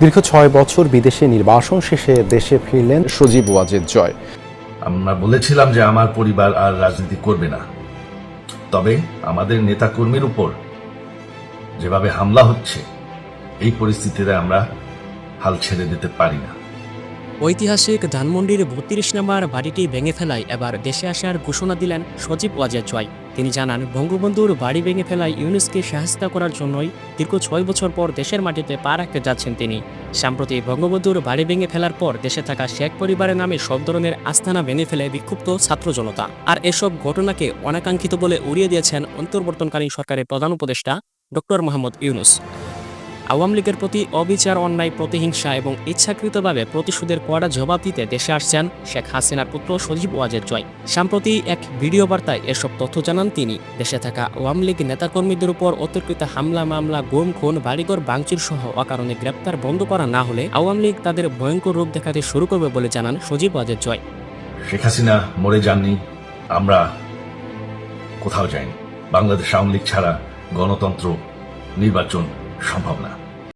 দীর্ঘ ছয় বছর বিদেশে নির্বাসন শেষে দেশে ফিরলেন সজীব ওয়াজেদ জয়। আমরা বলেছিলাম যে আমার পরিবার আর রাজনীতি করবে না। তবে আমাদের নেতাকর্মীর উপর যেভাবে হামলা হচ্ছে, এই পরিস্থিতিতে আমরা হাল ছেড়ে দিতে পারি না। ঐতিহাসিক ধানমন্ডির বত্রিশ নম্বর বাড়িটি ভেঙে ফেলায় এবার দেশে আসার ঘোষণা দিলেন সজীব ওয়াজেদ জয় তিনি জানান, বঙ্গবন্ধুর বাড়ি ভেঙে ফেলায় ইউনেস্কে সহায়তা করার জন্যই দীর্ঘ ছয় বছর পর দেশের মাটিতে পা রাখতে যাচ্ছেন তিনি। সম্প্রতি বঙ্গবন্ধুর বাড়ি ভেঙে ফেলার পর দেশে থাকা শেখ পরিবারের নামে সব ধরনের আস্থানা ভেঙে ফেলে বিক্ষুব্ধ ছাত্র জনতা। আর এসব ঘটনাকে অনাকাঙ্ক্ষিত বলে উড়িয়ে দিয়েছেন অন্তর্বর্তনকালীন সরকারের প্রধান উপদেষ্টা ডক্টর মোহাম্মদ ইউনুস। আওয়ামী লীগের প্রতি অবিচার, অন্যায়, প্রতিহিংসা এবং ইচ্ছাকৃতভাবে প্রতিশোধের কড়া জবাব দিতে দেশে আসছেন শেখ হাসিনার পুত্র সজীব ওয়াজের জয়। সম্প্রতি এক ভিডিও বার্তায় এসব তথ্য জানান তিনি। দেশে থাকা আওয়ামী লীগ নেতাকর্মীদের উপর অতর্কিত হামলা, মামলা, গুম, খুন, বাড়িঘর বাংচুর সহ অকারণে গ্রেপ্তার বন্ধ করা না হলে আওয়ামী লীগ তাদের ভয়ঙ্কর রূপ দেখাতে শুরু করবে বলে জানান সজীব ওয়াজের জয়। শেখ হাসিনা মরে যাননি, আমরা কোথাও যাইনি। বাংলাদেশ আওয়ামী লীগ ছাড়া গণতন্ত্র, নির্বাচন সম্ভব না